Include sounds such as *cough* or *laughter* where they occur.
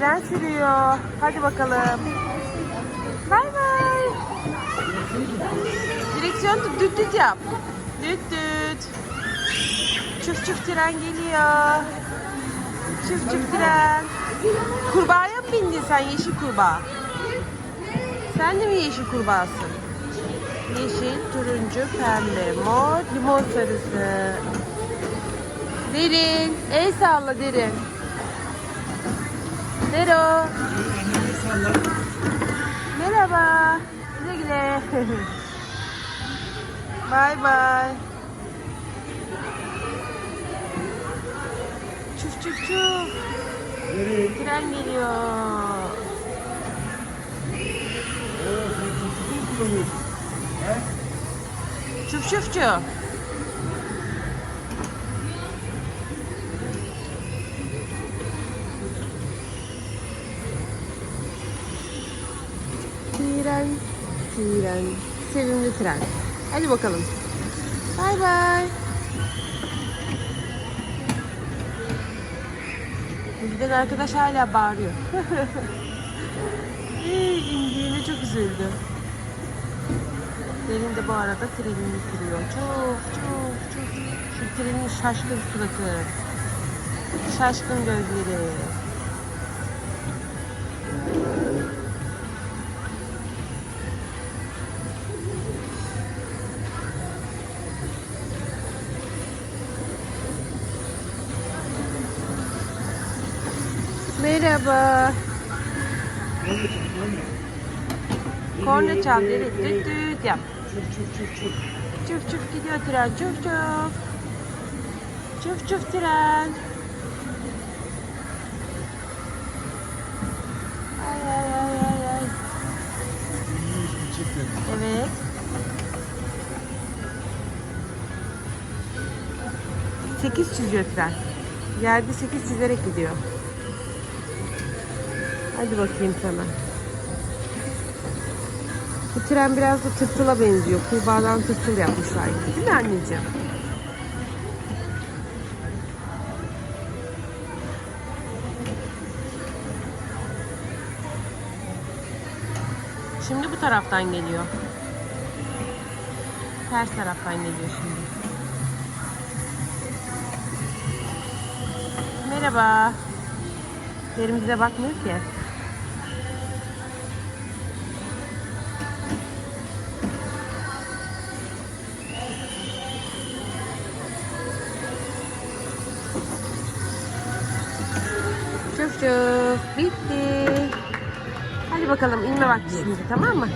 Tren sürüyor. Hadi bakalım. Bay bay. Direksiyon düt düt yap. Düt düt. Çuf çuf tren geliyor. Çuf çuf tren. Kurbağaya mı bindin sen yeşil kurbağa? Sen de mi yeşil kurbağasın? Yeşil, turuncu, pembe, mor, limon sarısı. Derin, el salla derin. Dero. Merhaba. Güle güle. *laughs* Bay bay. Çuf çuf çuf. Tren geliyor. Çuf çufçu. Tren, tren, sevimli tren. Hadi bakalım. Bay bay. Bizden arkadaş hala bağırıyor. *laughs* Ee, İndiğine çok üzüldü. Derin de bu arada trenini sürüyor. Çok çok çok. Şu trenin şaşkın suratı. Şaşkın gözleri. Merhaba. Korna çal, evet, düt düt yap. Çuf çuf gidiyor tren, çuf çuf. Çuf çuf tren. Ay ay ay ay ay. Evet. Sekiz çiziyor tren. Yerde sekiz çizerek gidiyor. Hadi bakayım sana. Bu tren biraz da tırtıla benziyor. Kurbağadan tırtıl yapmışlar. gibi. Değil mi anneciğim? Şimdi bu taraftan geliyor. Ters taraftan geliyor şimdi. Merhaba. Derin bize bakmıyor ki. Bitti. Hadi bakalım inme vakti şimdi tamam mı?